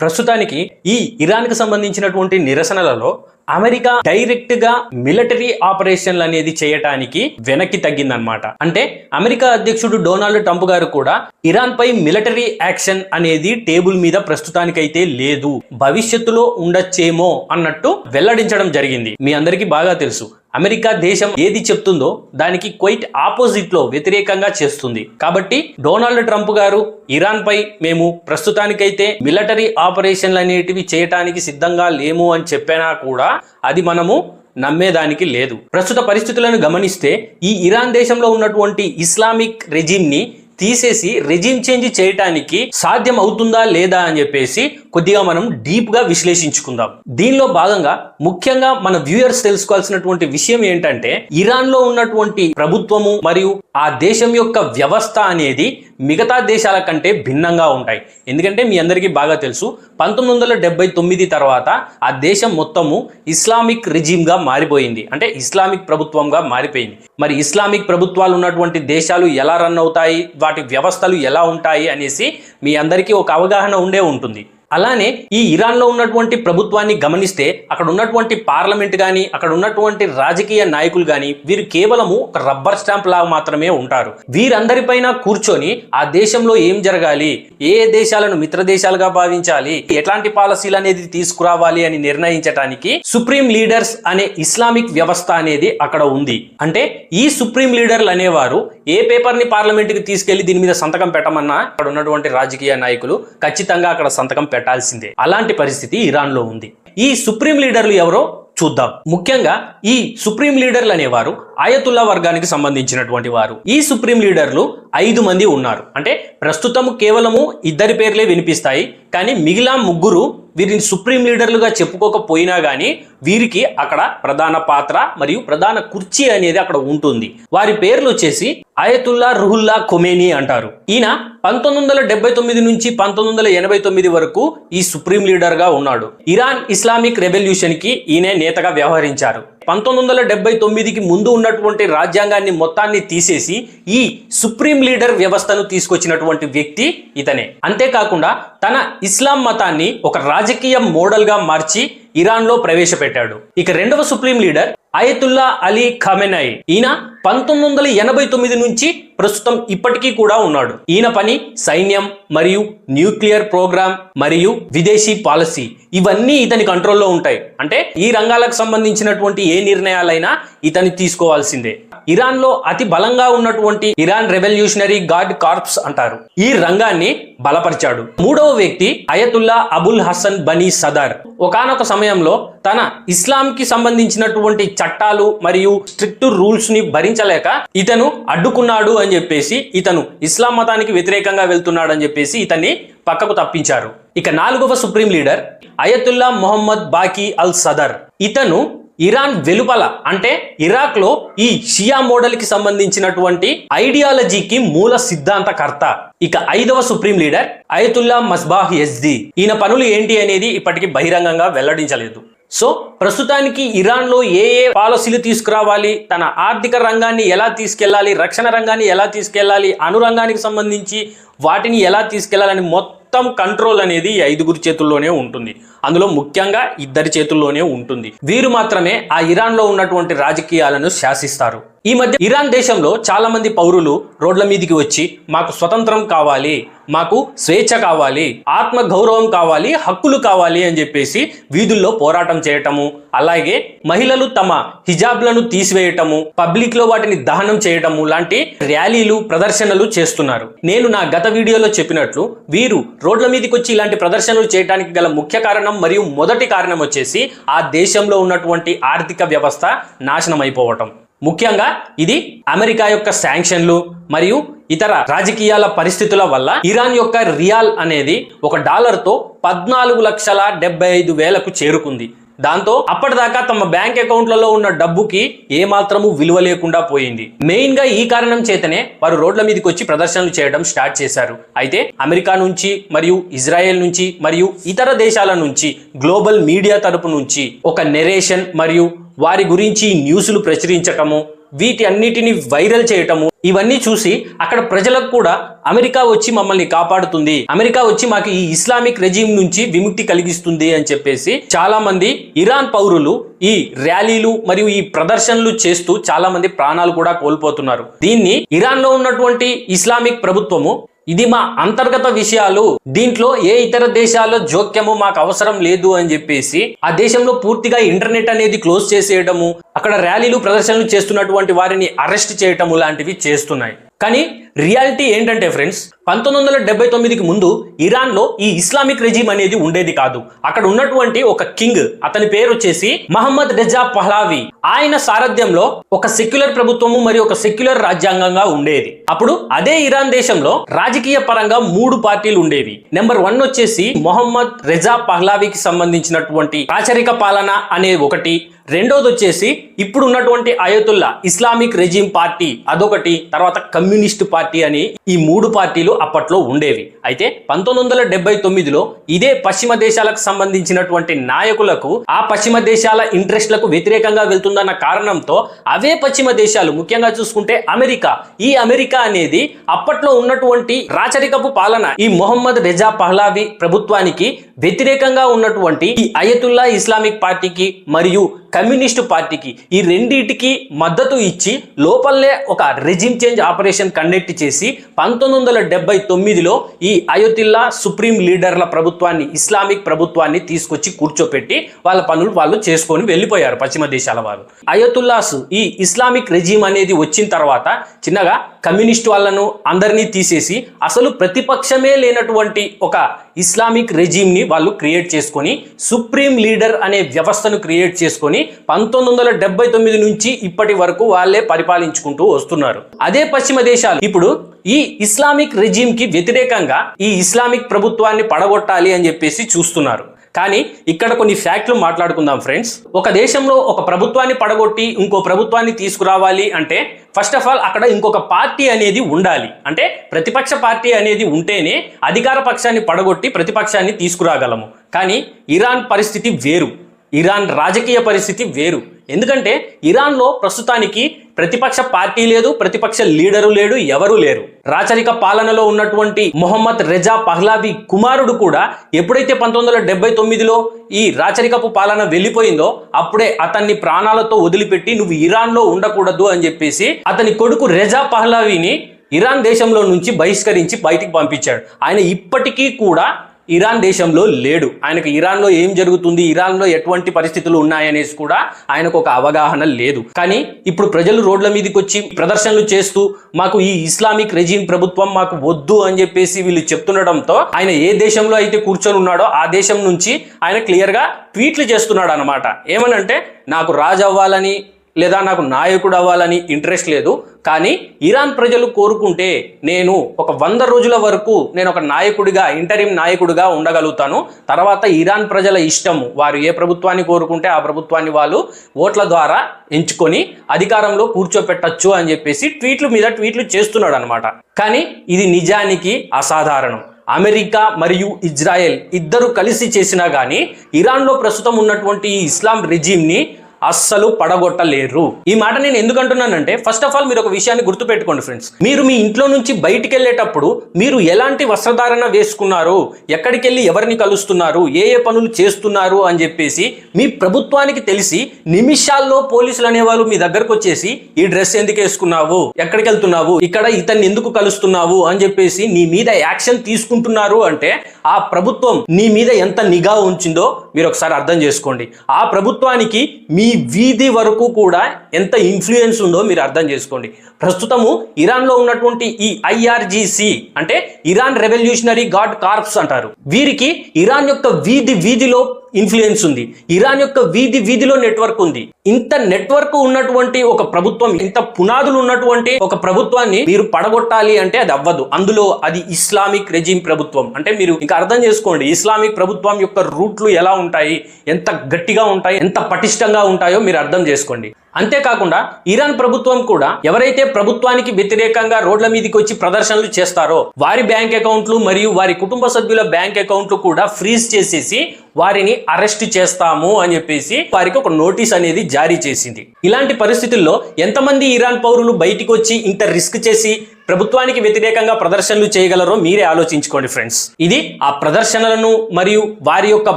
ప్రస్తుతానికి ఈ ఇరాన్కు సంబంధించినటువంటి నిరసనలలో అమెరికా డైరెక్ట్గా మిలిటరీ ఆపరేషన్లు అనేది చేయటానికి వెనక్కి తగ్గిందనమాట అంటే అమెరికా అధ్యక్షుడు డొనాల్డ్ ట్రంప్ గారు కూడా ఇరాన్ పై మిలిటరీ యాక్షన్ అనేది టేబుల్ మీద ప్రస్తుతానికైతే లేదు. భవిష్యత్తులో ఉండొచ్చేమో అన్నట్టు వెల్లడించడం జరిగింది. మీ అందరికీ బాగా తెలుసు. అమెరికా దేశం ఏది చెప్తుందో దానికి క్వైట్ ఆపోజిట్లో వ్యతిరేకంగా చేస్తుంది. కాబట్టి డొనాల్డ్ ట్రంప్ గారు ఇరాన్ పై మేము ప్రస్తుతానికైతే మిలిటరీ ఆపరేషన్లు అనేటివి చేయటానికి సిద్ధంగా లేము అని చెప్పినా కూడా అది మనము నమ్మేదానికి లేదు. ప్రస్తుత పరిస్థితులను గమనిస్తే ఈ ఇరాన్ దేశంలో ఉన్నటువంటి ఇస్లామిక్ రెజిమ్ని తీసేసి రెజిమ్ చేంజ్ చేయటానికి సాధ్యం అవుతుందా లేదా అని చెప్పేసి కొద్దిగా మనం డీప్గా విశ్లేషించుకుందాం. దీనిలో భాగంగా ముఖ్యంగా మన వ్యూయర్స్ తెలుసుకోవాల్సినటువంటి విషయం ఏంటంటే ఇరాన్లో ఉన్నటువంటి ప్రభుత్వము మరియు ఆ దేశం యొక్క వ్యవస్థ అనేది మిగతా దేశాల కంటే భిన్నంగా ఉంటాయి. ఎందుకంటే మీ అందరికీ బాగా తెలుసు పంతొమ్మిది వందల డెబ్బై తొమ్మిది తర్వాత ఆ దేశం మొత్తము ఇస్లామిక్ రిజీమ్గా మారిపోయింది. అంటే ఇస్లామిక్ ప్రభుత్వంగా మారిపోయింది. మరి ఇస్లామిక్ ప్రభుత్వాలు ఉన్నటువంటి దేశాలు ఎలా రన్ అవుతాయి? వాటి వ్యవస్థలు ఎలా ఉంటాయి? అనేసి మీ అందరికీ ఒక అవగాహన ఉండే ఉంటుంది. అలానే ఈ ఇరాన్లో ఉన్నటువంటి ప్రభుత్వాన్ని గమనిస్తే అక్కడ ఉన్నటువంటి పార్లమెంట్ కానీ అక్కడ ఉన్నటువంటి రాజకీయ నాయకులు కానీ వీరు కేవలము ఒక రబ్బర్ స్టాంప్ లాగా మాత్రమే ఉంటారు. వీరందరిపైన కూర్చొని ఆ దేశంలో ఏం జరగాలి? ఏ ఏ దేశాలను మిత్ర దేశాలుగా భావించాలి? ఎట్లాంటి పాలసీలు అనేది తీసుకురావాలి అని నిర్ణయించడానికి సుప్రీం లీడర్స్ అనే ఇస్లామిక్ వ్యవస్థ అనేది అక్కడ ఉంది. అంటే ఈ సుప్రీం లీడర్లు అనేవారు ఏ పేపర్ని పార్లమెంట్కి తీసుకెళ్ళి దీని మీద సంతకం పెట్టమన్నా అక్కడ ఉన్నటువంటి రాజకీయ నాయకులు ఖచ్చితంగా అక్కడ సంతకం పెట్టాల్సిందే అలాంటి పరిస్థితి ఇరాన్లో ఉంది. ఈ సుప్రీం లీడర్లు ఎవరో చూద్దాం. ముఖ్యంగా ఈ సుప్రీం లీడర్లు అనేవారు ఆయతుల్లా వర్గానికి సంబంధించినటువంటి వారు. ఈ సుప్రీం లీడర్లు ఐదు మంది ఉన్నారు. అంటే ప్రస్తుతం కేవలము ఇద్దరి పేర్లే వినిపిస్తాయి. కానీ మిగిలిన ముగ్గురు వీరిని సుప్రీం లీడర్లుగా చెప్పుకోకపోయినా కానీ వీరికి అక్కడ ప్రధాన పాత్ర మరియు ప్రధాన కుర్చీ అనేది అక్కడ ఉంటుంది. వారి పేర్లు వచ్చేసి అయతుల్లా రుహుల్లా కొమేని అంటారు. ఈయన పంతొమ్మిది వందల డెబ్బై తొమ్మిది నుంచి పంతొమ్మిది వందల ఎనభై తొమ్మిది వరకు ఈ సుప్రీం లీడర్గా ఉన్నాడు. ఇరాన్ ఇస్లామిక్ రెవల్యూషన్కి ఈయనే నేతగా వ్యవహరించారు. పంతొమ్మిది వందల డెబ్బై తొమ్మిదికి ముందు ఉన్నటువంటి రాజ్యాంగాన్ని మొత్తాన్ని తీసేసి ఈ సుప్రీం లీడర్ వ్యవస్థను తీసుకొచ్చినటువంటి వ్యక్తి ఇతనే. అంతేకాకుండా తన ఇస్లాం మతాన్ని ఒక రాజకీయ మోడల్గా మార్చి ఇరాన్లో ప్రవేశపెట్టాడు. ఇక రెండవ supreme leader Ayatollah Ali Khamenei ఈయన పంతొమ్మిది వందల ఎనభై తొమ్మిది నుంచి ప్రస్తుతం ఇప్పటికీ కూడా ఉన్నాడు. ఈయన పని సైన్యం మరియు న్యూక్లియర్ ప్రోగ్రామ్ మరియు విదేశీ పాలసీ ఇవన్నీ ఇతని కంట్రోల్లో ఉంటాయి. అంటే ఈ రంగాలకు సంబంధించినటువంటి ఏ నిర్ణయాలైనా ఇతని తీసుకోవాల్సిందే. ఇరాన్లో అతి బలంగా ఉన్నటువంటి ఇరాన్ రెవల్యూషనరీ గార్డ్ కార్ప్స్ అంటారు. ఈ రంగాన్ని బలపరిచాడు. మూడవ వ్యక్తి Ayatollah Abul Hasan Bani Sadr. ఒకానొక సమయంలో తన ఇస్లాం కి సంబంధించినటువంటి చట్టాలు మరియు స్ట్రిక్ట్ రూల్స్ని భరించలేక ఇతను అడ్డుకున్నాడు అని చెప్పేసి ఇతను ఇస్లాం మతానికి వ్యతిరేకంగా వెళ్తున్నాడు అని చెప్పేసి ఇతన్ని పక్కకు తప్పించారు. ఇక నాలుగవ సుప్రీం లీడర్ అయతుల్లా మొహమ్మద్ బాకీ అల్ సదర్. ఇతను ఇరాన్ వెలుపల అంటే ఇరాక్లో ఈ షియా మోడల్కి సంబంధించినటువంటి ఐడియాలజీకి మూల సిద్ధాంతకర్త. ఇక ఐదవ supreme leader Ayatollah Mesbah Yazdi ఈయన పనులు ఏంటి అనేది ఇప్పటికీ బహిరంగంగా వెల్లడించలేదు. సో ప్రస్తుతానికి ఇరాన్లో ఏ ఏ పాలసీలు తీసుకురావాలి తన ఆర్థిక రంగాన్ని ఎలా తీసుకెళ్ళాలి రక్షణ రంగాన్ని ఎలా తీసుకెళ్ళాలి అనురంగానికి సంబంధించి వాటిని ఎలా తీసుకెళ్ళాలని మొత్తం మొత్తం కంట్రోల్ అనేది ఈ ఐదుగురు చేతుల్లోనే ఉంటుంది. అందులో ముఖ్యంగా ఇద్దరి చేతుల్లోనే ఉంటుంది. వీరు మాత్రమే ఆ ఇరాన్లో ఉన్నటువంటి రాజకీయాలను శాసిస్తారు. ఈ మధ్య ఇరాన్ దేశంలో చాలా మంది పౌరులు రోడ్ల మీదికి వచ్చి మాకు స్వతంత్రం కావాలి మాకు స్వేచ్ఛ కావాలి ఆత్మ గౌరవం కావాలి హక్కులు కావాలి అని చెప్పేసి వీధుల్లో పోరాటం చేయటము అలాగే మహిళలు తమ హిజాబ్లను తీసివేయటము పబ్లిక్లో వాటిని దహనం చేయటము లాంటి ర్యాలీలు ప్రదర్శనలు చేస్తున్నారు. నేను నా గత వీడియోలో చెప్పినట్లు వీరు రోడ్ల మీదకి వచ్చి ఇలాంటి ప్రదర్శనలు చేయడానికి గల ముఖ్య కారణం మరియు మొదటి కారణం వచ్చేసి ఆ దేశంలో ఉన్నటువంటి ఆర్థిక వ్యవస్థ నాశనం అయిపోవటం ముఖ్యంగా ఇది అమెరికా యొక్క శాంక్షన్లు మరియు ఇతర రాజకీయాల పరిస్థితుల వల్ల ఇరాన్ యొక్క రియాల్ అనేది ఒక డాలర్తో పద్నాలుగు లక్షల డెబ్బై ఐదు వేలకు చేరుకుంది. దాంతో అప్పటిదాకా తమ బ్యాంక్ అకౌంట్లలో ఉన్న డబ్బుకి ఏమాత్రము విలువ లేకుండా పోయింది. మెయిన్గా ఈ కారణం చేతనే వారు రోడ్ల మీదకి వచ్చి ప్రదర్శనలు చేయడం స్టార్ట్ చేశారు. అయితే అమెరికా నుంచి మరియు ఇజ్రాయెల్ నుంచి మరియు ఇతర దేశాల నుంచి గ్లోబల్ మీడియా తరపు నుంచి ఒక నెరేషన్ మరియు వారి గురించి న్యూస్లు ప్రచురించటము వీటి అన్నిటిని వైరల్ చేయటము ఇవన్నీ చూసి అక్కడ ప్రజలకు కూడా అమెరికా వచ్చి మమ్మల్ని కాపాడుతుంది. అమెరికా వచ్చి మాకు ఈ ఇస్లామిక్ రెజీమ్ నుంచి విముక్తి కలిగిస్తుంది అని చెప్పేసి చాలా మంది ఇరాన్ పౌరులు ఈ ర్యాలీలు మరియు ఈ ప్రదర్శనలు చేస్తూ చాలా మంది ప్రాణాలు కూడా కోల్పోతున్నారు. దీన్ని ఇరాన్లో ఉన్నటువంటి ఇస్లామిక్ ప్రభుత్వము ఇది మా అంతర్గత విషయాలు. దీంట్లో ఏ ఇతర దేశాల్లో జోక్యము మాకు అవసరం లేదు అని చెప్పేసి ఆ దేశంలో పూర్తిగా ఇంటర్నెట్ అనేది క్లోజ్ చేసేయడము అక్కడ ర్యాలీలు ప్రదర్శనలు చేస్తున్నటువంటి వారిని అరెస్ట్ చేయటము లాంటివి చేస్తున్నాయి. కానీ రియాలిటీ ఏంటంటే ఫ్రెండ్స్ పంతొమ్మిది వందల డెబ్బై తొమ్మిదికి ముందు ఇరాన్లో ఈ ఇస్లామిక్ రెజీమ్ అనేది ఉండేది కాదు. అక్కడ ఉన్నటువంటి ఒక కింగ్ అతని పేరు వచ్చేసి మహమ్మద్ రెజా పహ్లావి. ఆయన సారథ్యంలో ఒక సెక్యులర్ ప్రభుత్వము మరియు ఒక సెక్యులర్ రాజ్యాంగంగా ఉండేది. అప్పుడు అదే ఇరాన్ దేశంలో రాజకీయ పరంగా మూడు పార్టీలు ఉండేవి. నెంబర్ వన్ వచ్చేసి మొహమ్మద్ రెజా పహ్లావికి సంబంధించినటువంటి రాచరిక పాలన అనే ఒకటి. రెండోది వచ్చేసి ఇప్పుడు ఉన్నటువంటి అయోతుల్లా ఇస్లామిక్ రెజీమ్ పార్టీ అదొకటి తర్వాత కమ్యూనిస్ట్ పార్టీ అని ఈ మూడు పార్టీలు అప్పట్లో ఉండేవి. అయితే పంతొమ్మిది వందల డెబ్బై తొమ్మిదిలో ఇదే పశ్చిమ దేశాలకు సంబంధించినటువంటి నాయకులకు ఆ పశ్చిమ దేశాల ఇంట్రెస్ట్లకు వ్యతిరేకంగా వెళ్తుందన్న కారణంతో అవే పశ్చిమ దేశాలు ముఖ్యంగా చూసుకుంటే అమెరికా. ఈ అమెరికా అనేది అప్పట్లో ఉన్నటువంటి రాచరికపు పాలన. ఈ మొహమ్మద్ రెజా పహ్లావి ప్రభుత్వానికి వ్యతిరేకంగా ఉన్నటువంటి ఈ అయతుల్లా ఇస్లామిక్ పార్టీకి మరియు కమ్యూనిస్టు పార్టీకి ఈ రెండింటికి మద్దతు ఇచ్చి లోపలనే ఒక రెజిమ్ చేంజ్ ఆపరేషన్ కండక్ట్ చేసి పంతొమ్మిది వందల డెబ్బై తొమ్మిదిలో ఈ అయోతిల్లా సుప్రీం లీడర్ల ప్రభుత్వాన్ని ఇస్లామిక్ ప్రభుత్వాన్ని తీసుకొచ్చి కూర్చోపెట్టి వాళ్ళ పనులు వాళ్ళు చేసుకొని వెళ్ళిపోయారు పశ్చిమ దేశాల వారు. అయోతుల్లాస్ ఈ ఇస్లామిక్ రెజీమ్ అనేది వచ్చిన తర్వాత చిన్నగా కమ్యూనిస్ట్ వాళ్ళను అందరినీ తీసేసి అసలు ప్రతిపక్షమే లేనటువంటి ఒక ఇస్లామిక్ రెజీమ్ని వాళ్ళు క్రియేట్ చేసుకొని సుప్రీం లీడర్ అనే వ్యవస్థను క్రియేట్ చేసుకొని పంతొమ్మిది వందల డెబ్బై తొమ్మిది నుంచి ఇప్పటి వరకు వాళ్ళే పరిపాలించుకుంటూ వస్తున్నారు. అదే పశ్చిమ దేశాలు ఇప్పుడు ఈ ఇస్లామిక్ రెజీమ్కి వ్యతిరేకంగా ఈ ఇస్లామిక్ ప్రభుత్వాన్ని పడగొట్టాలి అని చెప్పేసి చూస్తున్నారు. కానీ ఇక్కడ కొన్ని ఫ్యాక్ట్లు మాట్లాడుకుందాం ఫ్రెండ్స్. ఒక దేశంలో ఒక ప్రభుత్వాన్ని పడగొట్టి ఇంకో ప్రభుత్వాన్ని తీసుకురావాలి అంటే ఫస్ట్ ఆఫ్ ఆల్ అక్కడ ఇంకొక పార్టీ అనేది ఉండాలి. అంటే ప్రతిపక్ష పార్టీ అనేది ఉంటేనే అధికార పక్షాన్ని పడగొట్టి ప్రతిపక్షాన్ని తీసుకురాగలము. కానీ ఇరాన్ పరిస్థితి వేరు. ఇరాన్ రాజకీయ పరిస్థితి వేరు. ఎందుకంటే ఇరాన్లో ప్రస్తుతానికి ప్రతిపక్ష పార్టీ లేదు ప్రతిపక్ష లీడరు లేడు ఎవరూ లేరు. రాచరిక పాలనలో ఉన్నటువంటి మొహమ్మద్ రెజా పహ్లావి కుమారుడు కూడా ఎప్పుడైతే పంతొమ్మిది వందల డెబ్బై తొమ్మిదిలో ఈ రాచరికపు పాలన వెళ్ళిపోయిందో అప్పుడే అతన్ని ప్రాణాలతో వదిలిపెట్టి నువ్వు ఇరాన్లో ఉండకూడదు అని చెప్పేసి అతని కొడుకు రెజా పహ్లావిని ఇరాన్ దేశంలో నుంచి బహిష్కరించి బయటికి పంపించాడు. ఆయన ఇప్పటికీ కూడా ఇరాన్ దేశంలో లేడు. ఆయనకు ఇరాన్లో ఏం జరుగుతుంది? ఇరాన్లో ఎటువంటి పరిస్థితులు ఉన్నాయనేసి కూడా ఆయనకు ఒక అవగాహన లేదు. కానీ ఇప్పుడు ప్రజలు రోడ్ల మీదకి వచ్చి ప్రదర్శనలు చేస్తూ మాకు ఈ ఇస్లామిక్ రెజీమ్ ప్రభుత్వం మాకు వద్దు అని చెప్పేసి వీళ్ళు చెప్తుండడంతో ఆయన ఏ దేశంలో అయితే కూర్చొని ఉన్నాడో ఆ దేశం నుంచి ఆయన క్లియర్గా ట్వీట్లు చేస్తున్నాడు అనమాట ఏమనంటే నాకు రాజు అవ్వాలని లేదా నాకు నాయకుడు అవ్వాలని ఇంట్రెస్ట్ లేదు కానీ ఇరాన్ ప్రజలు కోరుకుంటే నేను ఒక వంద రోజుల వరకు నేను ఒక నాయకుడిగా ఇంటరిం నాయకుడిగా ఉండగలుగుతాను. తర్వాత ఇరాన్ ప్రజల ఇష్టము వారు ఏ ప్రభుత్వాన్ని కోరుకుంటే ఆ ప్రభుత్వాన్ని వాళ్ళు ఓట్ల ద్వారా ఎంచుకొని అధికారంలో కూర్చోపెట్టచ్చు అని చెప్పేసి ట్వీట్లు మీద ట్వీట్లు చేస్తున్నాడు అనమాట కానీ ఇది నిజానికి అసాధారణం. అమెరికా మరియు ఇజ్రాయెల్ ఇద్దరు కలిసి చేసినా కానీ ఇరాన్లో ప్రస్తుతం ఉన్నటువంటి ఈ ఇస్లాం రెజీమ్ని అస్సలు పడగొట్టలేరు. ఈ మాట నేను ఎందుకు అంటున్నానంటే ఫస్ట్ ఆఫ్ ఆల్ మీరు ఒక విషయాన్ని గుర్తుపెట్టుకోండి ఫ్రెండ్స్ మీరు మీ ఇంట్లో నుంచి బయటికి వెళ్ళేటప్పుడు మీరు ఎలాంటి వస్త్రధారణ వేసుకున్నారు ఎక్కడికి వెళ్ళి ఎవరిని కలుస్తున్నారు ఏ ఏ పనులు చేస్తున్నారు అని చెప్పేసి మీ ప్రభుత్వానికి తెలిసి నిమిషాల్లో పోలీసులు అనేవాళ్ళు మీ దగ్గరకు వచ్చేసి ఈ డ్రెస్ ఎందుకు వేసుకున్నావు? ఎక్కడికి వెళ్తున్నావు ఇక్కడ ఇతన్ని ఎందుకు కలుస్తున్నావు? అని చెప్పేసి నీ మీద యాక్షన్ తీసుకుంటున్నారు అంటే ఆ ప్రభుత్వం నీ మీద ఎంత నిఘా ఉంచిందో మీరు ఒకసారి అర్థం చేసుకోండి. ఆ ప్రభుత్వానికి మీ వీధి వరకు కూడా ఎంత ఇన్ఫ్లుయెన్స్ ఉందో మీరు అర్థం చేసుకోండి. ప్రస్తుతము ఇరాన్లో ఉన్నటువంటి ఈ ఐఆర్జీసీ అంటే ఇరాన్ రెవల్యూషనరీ గార్డ్ కార్ప్స్ అంటారు. వీరికి ఇరాన్ యొక్క వీధి వీధిలో ఇన్ఫ్లుయెన్స్ ఉంది. ఇరాన్ యొక్క వీధి వీధిలో నెట్వర్క్ ఉంది. ఇంత నెట్వర్క్ ఉన్నటువంటి ఒక ప్రభుత్వం ఇంత పునాదులు ఉన్నటువంటి ఒక ప్రభుత్వాన్ని మీరు పడగొట్టాలి అంటే అది అవ్వదు. అందులో అది ఇస్లామిక్ రెజీమ్ ప్రభుత్వం. అంటే మీరు ఇంకా అర్థం చేసుకోండి ఇస్లామిక్ ప్రభుత్వం యొక్క రూట్లు ఎలా ఉంటాయి ఎంత గట్టిగా ఉంటాయి ఎంత పటిష్టంగా ఉంటాయో మీరు అర్థం చేసుకోండి. అంతేకాకుండా ఇరాన్ ప్రభుత్వం కూడా ఎవరైతే ప్రభుత్వానికి వ్యతిరేకంగా రోడ్ల మీదకి వచ్చి ప్రదర్శనలు చేస్తారో వారి బ్యాంక్ అకౌంట్లు మరియు వారి కుటుంబ సభ్యుల బ్యాంక్ అకౌంట్లు కూడా ఫ్రీజ్ చేసేసి వారిని అరెస్ట్ చేస్తాము అని చెప్పేసి వారికి ఒక నోటీస్ అనేది జారీ చేసింది. ఇలాంటి పరిస్థితుల్లో ఎంతమంది ఇరాన్ పౌరులు బయటికి వచ్చి ఇంత రిస్క్ చేసి ప్రభుత్వానికి వ్యతిరేకంగా ప్రదర్శనలు చేయగలరో మీరే ఆలోచించుకోండి ఫ్రెండ్స్. ఇది ఆ ప్రదర్శనలను మరియు వారి యొక్క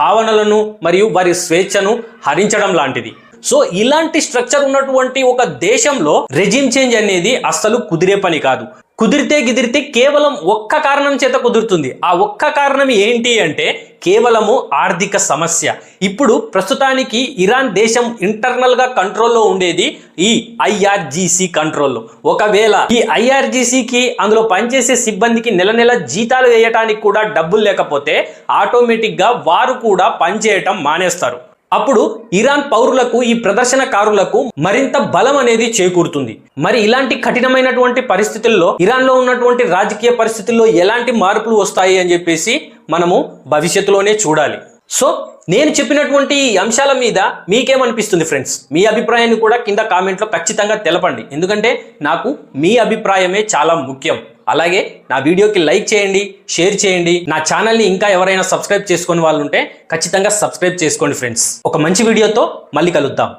భావనలను మరియు వారి స్వేచ్ఛను హరించడం లాంటిది. సో ఇలాంటి స్ట్రక్చర్ ఉన్నటువంటి ఒక దేశంలో రెజిమ్ చేంజ్ అనేది అస్సలు కుదిరే పని కాదు. కుదిరితే గిదిరితే కేవలం ఒక్క కారణం చేత కుదురుతుంది. ఆ ఒక్క కారణం ఏంటి అంటే కేవలము ఆర్థిక సమస్య. ఇప్పుడు ప్రస్తుతానికి ఇరాన్ దేశం ఇంటర్నల్గా కంట్రోల్లో ఉండేది ఈ ఐఆర్జీసీ కంట్రోల్లో. ఒకవేళ ఈ ఐఆర్జీసీకి అందులో పనిచేసే సిబ్బందికి నెల నెల జీతాలు వేయటానికి కూడా డబ్బులు లేకపోతే ఆటోమేటిక్గా వారు కూడా పనిచేయటం మానేస్తారు. అప్పుడు ఇరాన్ పౌరులకు ఈ ప్రదర్శనకారులకు మరింత బలం అనేది చేకూరుతుంది. మరి ఇలాంటి కఠినమైనటువంటి పరిస్థితుల్లో ఇరాన్లో ఉన్నటువంటి రాజకీయ పరిస్థితుల్లో ఎలాంటి మార్పులు వస్తాయి అని చెప్పేసి మనము భవిష్యత్తులోనే చూడాలి. సో నేను చెప్పినటువంటి ఈ అంశాల మీద మీకేమనిపిస్తుంది ఫ్రెండ్స్? మీ అభిప్రాయాన్ని కూడా కింద కామెంట్లో ఖచ్చితంగా తెలపండి. ఎందుకంటే నాకు మీ అభిప్రాయమే చాలా ముఖ్యం. అలాగే నా వీడియోకి లైక్ చేయండి షేర్ చేయండి. నా ఛానల్ని ఇంకా ఎవరైనా సబ్స్క్రైబ్ చేసుకుని వాళ్ళు ఉంటే ఖచ్చితంగా సబ్స్క్రైబ్ చేసుకోండి ఫ్రెండ్స్. ఒక మంచి వీడియోతో మళ్ళీ కలుద్దాం.